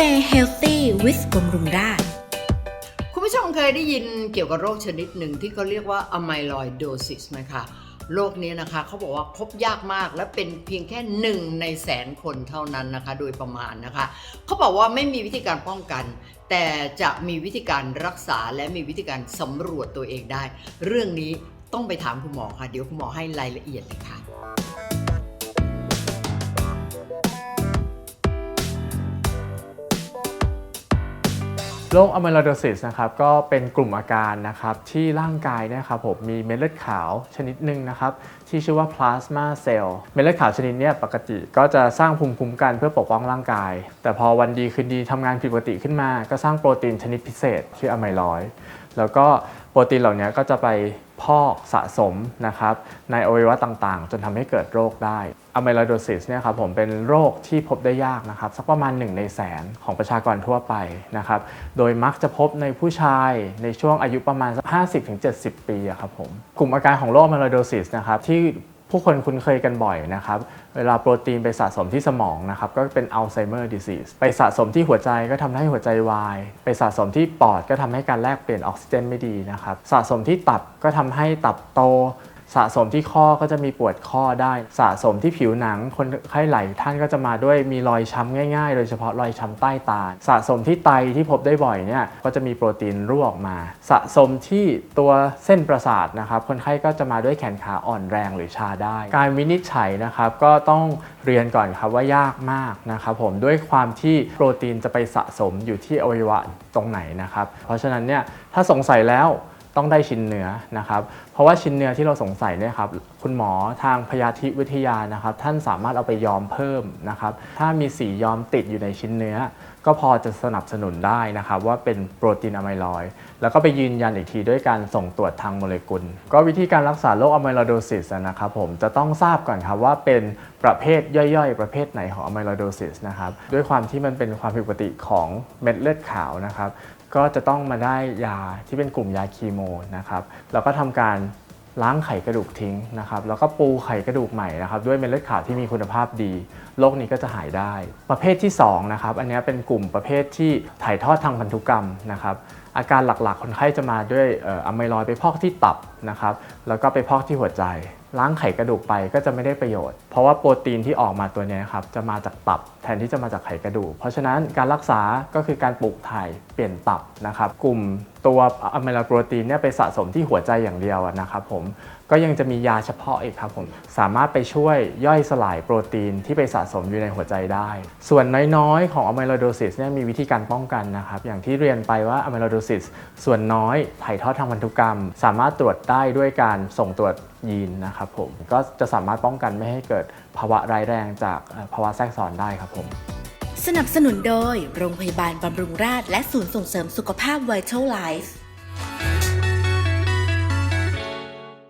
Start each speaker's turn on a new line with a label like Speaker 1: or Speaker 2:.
Speaker 1: Stay healthy with บำรุงราษฎร์
Speaker 2: คุณผู้ชมเคยได้ยินเกี่ยวกับโรคชนิดหนึ่งที่เขาเรียกว่า amyloidosis ไหมคะโรคนี้นะคะเขาบอกว่าพบยากมากและเป็นเพียงแค่หนึ่งในแสนคนเท่านั้นนะคะ โดยประมาณนะคะ เขาบอกว่าไม่มีวิธีการป้องกัน แต่จะมีวิธีการรักษาและมีวิธีการสำรวจตัวเองได้ เรื่องนี้ต้องไปถามคุณหมอค่ะ เดี๋ยวคุณหมอให้รายละเอียดเลยค่ะ
Speaker 3: โรคอะม l o i d o s i s นะครับก็เป็นกลุ่มอาการนะครับที่ร่างกายนะครับผมมีเม็ดเลือดขาวชนิดหนึ่งนะครับที่ชื่อว่าพลาสมาเซลล์เม็ดเลือดขาวชนิดนี้ปกติก็จะสร้างภูมิคุ้มกันเพื่อปกป้องร่างกาย แต่พอวันดีคืนดีทำงานผิดปกติขึ้นมา ก็สร้างโปรตีนชนิดพิเศษชื่ออะไมลอยด์แล้วก็โปรตีนเหล่านี้ก็จะไปพอกสะสมนะครับในอวัยวะต่างๆ จนทำให้เกิดโรคได้ อะไมลอยโดซิสเนี่ยครับผมเป็นโรคที่พบได้ยากนะครับสักประมาณ 1 ในแสนของประชากรทั่วไปนะครับโดยมักจะพบในผู้ชายในช่วงอายุประมาณสัก50-70 ปีครับผมกลุ่มอาการของโรคอะไมลอยโดซิสนะครับที่ผู้คนคุ้นเคยกันบ่อยนะครับ เวลาโปรตีนไปสะสมที่สมองนะครับ ก็เป็นอัลไซเมอร์ดิซีสไปสะสมที่หัวใจก็ทำให้หัวใจวาย ไปสะสมที่ปอดก็ทำให้การแลกเปลี่ยนออกซิเจนไม่ดีนะครับ สะสมที่ตับก็ทำให้ตับโต สะสมที่ข้อก็จะมีปวดข้อได้ สะสมที่ผิวหนัง คนไข้ไหลท่านก็จะมาด้วยมีรอยช้ำง่ายๆ โดยเฉพาะรอยช้ำใต้ตา สะสมที่ไตที่พบได้บ่อยเนี่ยก็จะมีโปรตีนรั่วออกมา สะสมที่ตัวเส้นประสาทนะครับคนไข้ก็จะมาด้วยแขนขาอ่อนแรงหรือชาได้ การวินิจฉัยนะครับก็ต้องเรียนก่อนครับว่ายากมากนะครับผมด้วยความที่โปรตีนจะไปสะสมอยู่ที่อวัยวะตรงไหนนะครับเพราะฉะนั้นเนี่ยถ้าสงสัยแล้ว ต้องได้ชิ้นเนื้อนะครับ เพราะว่าชิ้นเนื้อที่เราสงสัยเนี่ยครับคุณหมอทางพยาธิวิทยานะครับ ท่านสามารถเอาไปย้อมเพิ่มนะครับ ถ้ามีสีย้อมติดอยู่ในชิ้นเนื้อ ก็พอจะสนับสนุนได้นะครับ ว่าเป็นโปรตีนอะไมลอยด์แล้วก็ไปยืนยันอีกทีด้วยการส่งตรวจทางโมเลกุล ก็วิธีการรักษาโรคอะไมลอยโดซิสนะครับผมจะต้องทราบก่อนครับว่าเป็นประเภทย่อยๆ ประเภทไหนของอะไมลอยโดซิสนะครับด้วยความที่มันเป็นความผิดปกติของเม็ดเลือดขาวนะครับก็จะต้องมาได้ยาที่เป็นกลุ่มยาคีโมนะครับแล้วก็ทำการล้างไขกระดูกทิ้งนะครับแล้วก็ปูไขกระดูกใหม่นะครับด้วยเม็ดเลือดขาวที่มีคุณภาพดีโรคนี้ก็จะหายได้ ประเภทที่2นะครับอันนี้เป็นกลุ่มประเภทที่ถ่ายทอดทางพันธุกรรมนะครับอาการหลักๆ คนไข้จะมาด้วยอออะไมลอยด์ไปพอกที่ตับนะครับ แล้วก็ไปพอกที่หัวใจ ล้างไขกระดูกไปก็จะไม่ได้ประโยชน์ เพราะว่าโปรตีนที่ออกมาตัวนี้ครับจะมาจากตับแทนที่จะมาจากไขกระดูก เพราะฉะนั้นการรักษาก็คือการปลูกถ่ายเปลี่ยนตับนะครับ กลุ่มตัวอะไมลอยโปรตีนเนี่ยไปสะสมที่หัวใจอย่างเดียวนะครับผม ก็ยังจะมียาเฉพาะอีกครับผม สามารถไปช่วยย่อยสลายโปรตีนที่ไปสะสมอยู่ในหัวใจได้ ส่วนน้อยๆ ของอะมลอยโดซิสเนี่ยมีวิธีการป้องกันนะครับ อย่างที่เรียนไปว่าอะมลอยโดซิสส่วนน้อยถ่ายทอดทางพันธุกรรม สามารถตรวจได้ด้วยการส่งตรวจยีนนะครับผม ก็จะสามารถป้องกันไม่ให้เกิดภาวะร้ายแรงจากภาวะแทรกซ้อนได้ครับผม
Speaker 1: สนับสนุนโดย โรงพยาบาลบำรุงราษฎร์และศูนย์ส่งเสริมสุขภาพ Vital Life